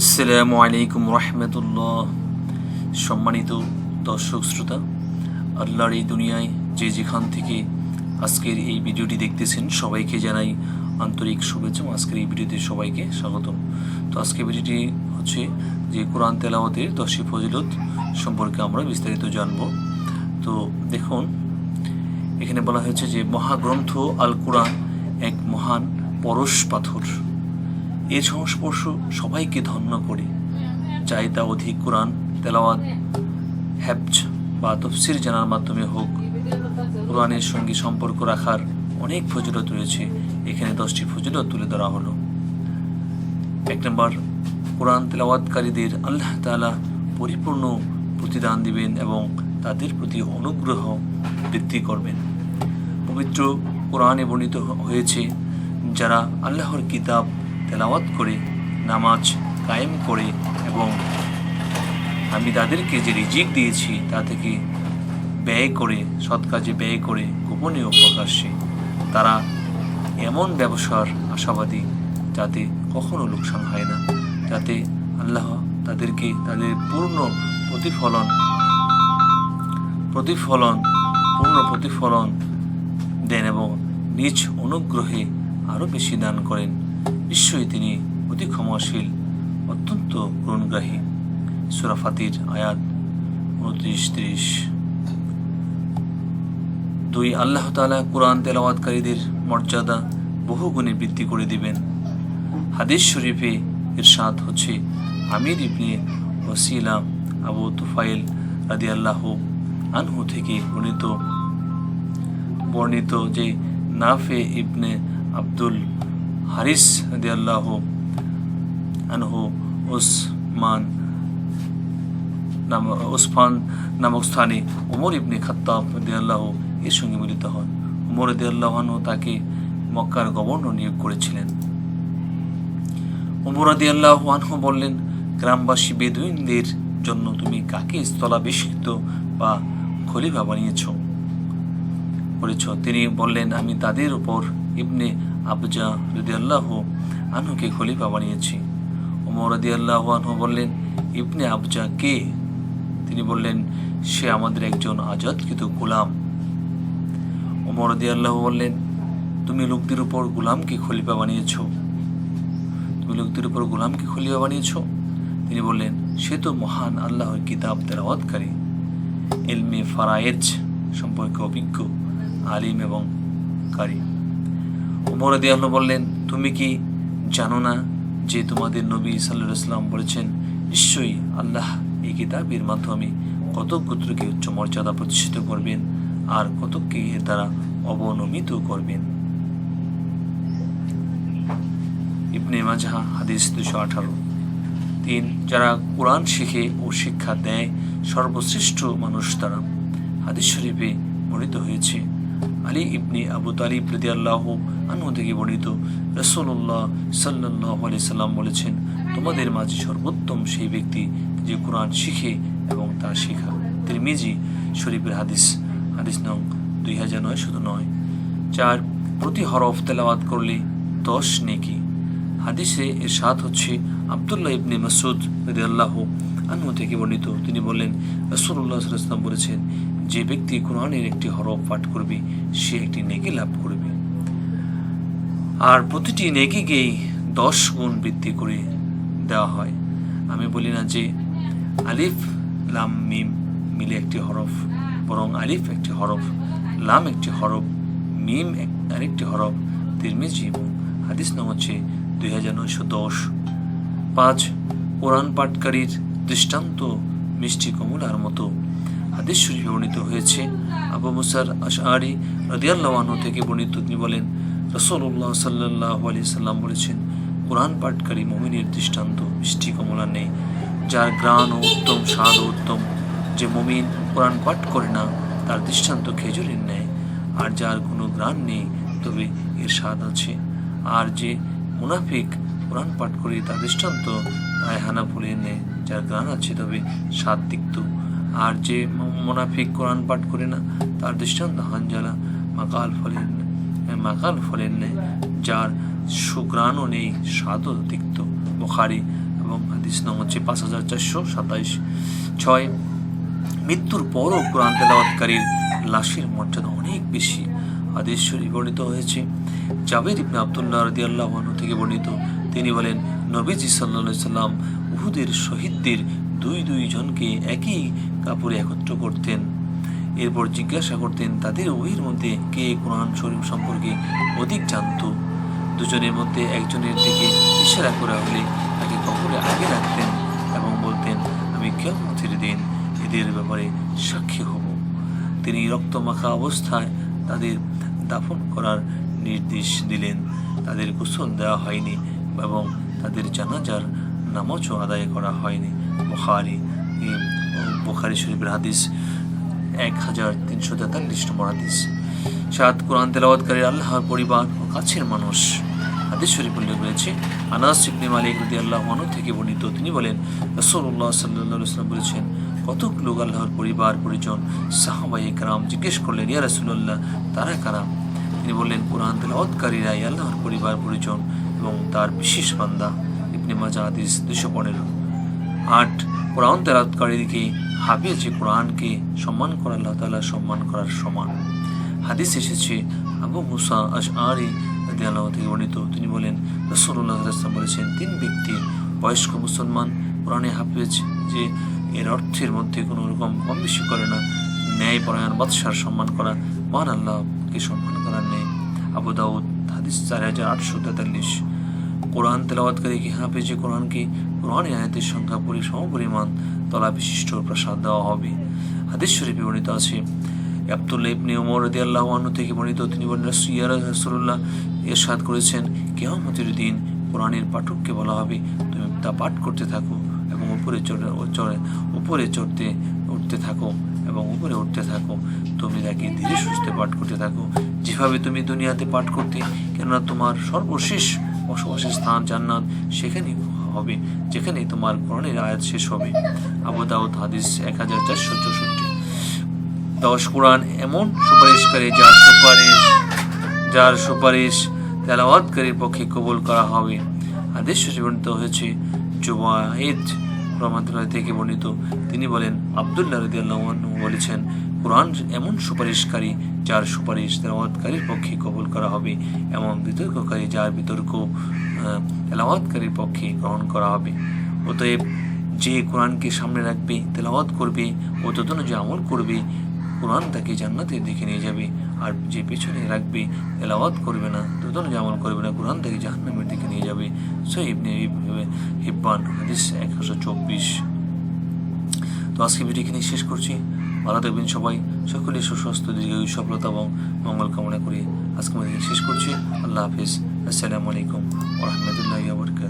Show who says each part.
Speaker 1: আসসালামু আলাইকুম রহমতুল্লাহ। সম্মানিত দর্শক শ্রোতা, আল্লাহর এই দুনিয়ায় যে যেখান থেকে আজকের এই ভিডিওটি দেখতেছেন, সবাইকে জানাই আন্তরিক শুভেচ্ছা। আজকের এই ভিডিওতে সবাইকে স্বাগতম। তো আজকের ভিডিওটি হচ্ছে যে কোরআন তেলাওয়াতের দশী ফজিলত সম্পর্কে আমরা বিস্তারিত জানব। তো দেখুন, এখানে বলা হয়েছে যে মহাগ্রন্থ আল কোরআন এক মহান পরশ পাথর। এর সংস্পর্শ সবাইকে ধন্য করে। চাই তা অধিক কোরআন, তেলাওয়াত হ্যাবজ বা তফসির জানার মাধ্যমে হোক, কোরআনের সঙ্গে সম্পর্ক রাখার অনেক ফজিলত রয়েছে। এখানে দশটি ফজিলত তুলে ধরা হলো। এক নম্বর, কোরআন তেলাওয়াতকারীদের আল্লাহ তাআলা পরিপূর্ণ প্রতিদান দিবেন এবং তাদের প্রতি অনুগ্রহ বৃদ্ধি করবেন। পবিত্র কোরআনে বর্ণিত হয়েছে, যারা আল্লাহর কিতাব তেলাওয়াত করে, নামাজ কায়েম করে এবং আমি তাদেরকে যে রিজিক দিয়েছি তা থেকে ব্যয় করে, সৎ কাজে ব্যয় করে গোপনীয় প্রকাশ্যে তারা এমন ব্যবসার আশাবাদী যাতে কখনো লোকসান হয় না, যাতে আল্লাহ তাদেরকে তাদের পূর্ণ প্রতিফলন প্রতিফলন, পূর্ণ প্রতিফলন দেন এবং নিজ অনুগ্রহে আরও বেশি দান করেন। নিশ্চয়ই তিনি অতি ক্ষমাশীল, অত্যন্ত গ্রহণগ্রাহী সুরাফাতির আয়াত উনত্রিশ, ত্রিশ। দুই, আল্লাহ তাআলা কোরআন তেলাওয়াতকারীদের মর্যাদা বহু গুণে বৃদ্ধি করে দিবেন। হাদিস শরীফে এর ইরশাদ হচ্ছে আমির ইবনে ওসিলা আবু তুফাইল রাদি আল্লাহ আনহু থেকে বর্ণিত। বর্ণিত যে নাফে ইবনে আব্দুল হারিস আল্লাহ আনহু, ওসমান নাম ওসফান নামক স্থানে ওমর ইবনে খাত্তাব রাদি আল্লাহ এর সঙ্গে মিলিত হন। ওমর রাদি আল্লাহ আনহু তাকে মক্কার গভর্নর নিয়োগ করেছিলেন। ওমর আল্লাহ আনহু বললেন, গ্রামবাসী বেদুইনদের জন্য তুমি কাকে স্থলাভিষিক্ত বা খলিফা বানিয়েছ? করেছ তিনি বললেন, আমি তাদের উপর ইবনে আবজা রদি আল্লাহ আনহুকে খলিফা বানিয়েছি। ওমর রদি আল্লাহ আনহু বললেন, ইবনে আবজা কে? তিনি বললেন, সে আমাদের একজন আজাদকৃত গোলাম। ওমর রদি আল্লাহ বললেন, তুমি লোকদের উপর গোলামকে খলিফা বানিয়েছ। তুমি লোকদের উপর গোলামকে খলিফা বানিয়েছ? তিনি বললেন, সে তো মহান আল্লাহর কিতাব তেলাওয়াতকারী। এলমে ফারায়েজ সম্পর্কে অভিজ্ঞ, আলিম এবং কারি। উমর দিয়াল্লাহ বললেন, তুমি কি জানো না যে তোমাদের নবী সাল্লাহ ইসলাম বলেছেন, নিশ্চয়ই আল্লাহ এই কিতাবের মাধ্যমে কতক গোত্রকে উচ্চ মর্যাদা প্রতিষ্ঠিত করবেন আর কতককে দ্বারা অবনমিত করবেন? ইবনে মাঝহা হাদিস দুশো আঠারো। তিন, যারা কোরআন শিখে ও শিক্ষা দেয়, সর্বশ্রেষ্ঠ মানুষ তারা। হাদিস শরীফে বর্ণিত হয়েছে আলী ইবনে আবু তালিব রদি আল্লাহ আনহু থেকে বর্ণিত রসুল্লাহ সাল্লাহ আলি সাল্লাম বলেছেন, তোমাদের মাঝে সর্বোত্তম সেই ব্যক্তি যে কোরআন শিখে এবং তা শেখা। তিরমিজি শরীফের হাদিস হাদিস নং দুই হাজার নয় শুধু নয়। চার, প্রতি হরফ তেলাওয়াত করলে দশ নেকি। হাদিসে এর সাত হচ্ছে আবদুল্লাহ ইবনে মাসুদ রদি আল্লাহ আনহু থেকে বর্ণিত। তিনি বললেন রসুল্লাহ সাল্লাম বলেছেন যে ব্যক্তি কোরআনের একটি হরফ পাঠ করবে, সে একটি নেকি লাভ করবে। আর প্রতিটি নেকিকেই দশ গুণ বৃদ্ধি করে দেওয়া হয়। আমি বলি না যে আলিফ, লাম, মিম মিলে একটি হরফ, বরং আলিফ একটি হরফ, লাম একটি হরফ, মিম আরেকটি হরফ, তিরমিজি হাদিস নাম হচ্ছে দুই হাজার নয়শো দশ। পাঁচ, কোরআন পাঠকারীর দৃষ্টান্ত মিষ্টি কমলার মতো হাদিস শরীফে বর্ণিত হয়েছে। আবু মুসার আশআরি রাদিয়াল্লাহু আনহু থেকে বর্ণিত, তিনি বলেন রসুল্লাহ সাল্লাহ আলি সাল্লাম বলেছেন, কোরআন পাঠকারী মমিনের দৃষ্টান্ত মিষ্টি কমলা নেই। যার গ্রাণ ও উত্তম স্বাদ উত্তম, যে মমিন কোরআন পাঠ করে না, তার দৃষ্টান্ত খেজুরের নেয় আর যার কোনো গ্রাণ নেই, তবে এর স্বাদ আছে। আর যে মুনাফিক কোরআন পাঠ করে, তার দৃষ্টান্ত রায়হানা ফুলের নেয় যার গ্রাণ আছে, তবে স্বাদ তিক্ত। আর যে মোনাফিক কোরআন পাঠ করে না, তার দৃষ্টান্ত হানজালা মাকাল ফলের মাকাল ফলের নেয় যার সুগ্রাণও নেই, স্বাদও তিক্ত। বোখারি এবং হাদিস নং হচ্ছে পাঁচ হাজার চারশো সাতাইশ। ছয়, মৃত্যুর পরও কোরআন তেলাওয়াতকারীর লাশের মর্যাদা অনেক বেশি। হাদিস বর্ণিত হয়েছে, জাবের ইবনে আবদুল্লাহ রাদিয়াল্লাহু আনহু থেকে বর্ণিত, তিনি বলেন, নবীজি আলাইহি সাল্লাম উহুদের শহীদদের দুই দুই জনকে একই কাপড়ে একত্র করতেন। এরপর জিজ্ঞাসা করতেন, তাদের ওহির মধ্যে কে কোরআন শরীফ সম্পর্কে অধিক জানতো? দুজনের মধ্যে একজনের দিকে ইশারা করা হলে তাকে কবরে আগে রাখতেন এবং বলতেন, আমি কেউ কেমতের দিন এদের ব্যাপারে সাক্ষী হব। তিনি রক্তমাখা অবস্থায় তাদের দাফন করার নির্দেশ দিলেন। তাদের গোসল দেওয়া হয়নি এবং তাদের জানাজার নামাজও আদায় করা হয়নি। বুখারি। বুখারি শরীফের হাদিস এক হাজার তিনশো তেতাল্লিশ নম্বর হাদিস। সাত কোরআন তেলাওয়াতকারী আল্লাহর পরিবার ও কাছের মানুষ। হাদিস শরীফ উল্লেখ রয়েছে, আনাস ইবনে মালিক রদি আল্লাহ মানু থেকে বর্ণিত, তিনি বলেন রসুল্লাহ সাল্লাহ সাল্লাম বলেছেন, কতক লোক আল্লাহর পরিবার, পরিজন সাহাবাই কারাম জিজ্ঞেস করলেন, ইয়া রসুল্লাহ তারা কারাম তিনি বললেন, কোরআন তেলাওয়াতকারীরাই আল্লাহর পরিবার, পরিজন এবং তার বিশেষ বান্দা। ইবনে মাজা হাদিস দুশো পনেরো। আট কোরআন তেলাওয়াতকারীকে হাফিজ কোরআনকে সম্মান করা আল্লাহ তালা সম্মান করার সমান। হাদিস এসেছে, আবু মুসা আশ আরি আল্লাহ থেকে বর্ণিত। তিনি বলেন রসুল্লাহ ইসলাম বলেছেন, তিন ব্যক্তি বয়স্ক মুসলমান কোরআনে হাফিজ যে এর অর্থের মধ্যে কোনো রকম কম বেশি করে না, ন্যায় পরায়ণ বাদশার সম্মান করা, মহান আল্লাহকে সম্মান করার নেই আবু দাউদ হাদিস চার হাজার আটশো তেতাল্লিশ। কোরআন তেলাওয়াতকারীকে হাফেজে কোরআনকে কোরআনের আয়াতের সংখ্যা পরি সমপরিমাণ তলা বিশিষ্ট প্রসাদ দেওয়া হবে। হাদিস শরীফে বর্ণিত আছে আব্দুল্লাহ ইবনে ওমর রাদিয়াল্লাহু আনহু থেকে বর্ণিত তিনি বলেন ইয়া রাসূলুল্লাহ, ইরশাদ করেছেন। কিয়ামতের দিন কোরআনের পাঠককে বলা হবে, তুমি তা পাঠ করতে থাকো এবং উপরে চড়ে চড়ে, উপরে চড়তে, উঠতে থাকো এবং উপরে উঠতে থাকো। তুমি তাকে ধীরে সুস্থে পাঠ করতে থাকো। যেভাবে তুমি দুনিয়াতে পাঠ করতে, কেননা তোমার সর্বশেষ বসবাসের স্থান জান্নাত, সেখানেই হবে যেখানে তোমার কোরআনের আয়াত শেষ হবে। আবু দাউদ হাদিস এক হাজার চারশো চৌষট্টি। দশ কোরআন এমন সুপারিশকারী যার সুপারিশ যার সুপারিশ তেলাওয়াতকারীর পক্ষে কবুল করা হবে। আদেশ বর্ণিত হয়েছে জুবাহিদ রহমতুল্লাহ থেকে বর্ণিত। তিনি বলেন, আবদুল্লাহ রদিয়াল্লাহ বলেছেন কোরআন এমন সুপারিশকারী যার সুপারিশ তেলাওয়াতকারীর পক্ষে কবুল করা হবে, এমন বিতর্ককারী যার বিতর্ক তেলাওয়াতকারীর পক্ষে গ্রহণ করা হবে। অতএব যে কোরআনকে সামনে রাখবে, তেলাওয়াত করবে, ও যে আমল করবে, কোরআন তাকে জান্নাতের দিকে নিয়ে যাবে। আর যে পেছনে রাখবে, তেলাওয়াত করবে না, তদনুযায়ী আমল করবে না, কোরআন তাকে জাহান্নামের দিকে নিয়ে যাবে। সো ইবনে হিব্বান হাদিস একশো চব্বিশ। তো আজকে ভিডিও এখানে শেষ করছি। ভালো থাকবেন সবাই। সকলে সুস্বাস্থ্য, দীর্ঘায়ু, সফলতা এবং মঙ্গল কামনা করি আজকে আমাদের শেষ করছি। আল্লাহ হাফিজ। আসসালামু আলাইকুম ওরহমতুল্লাহ বরকাত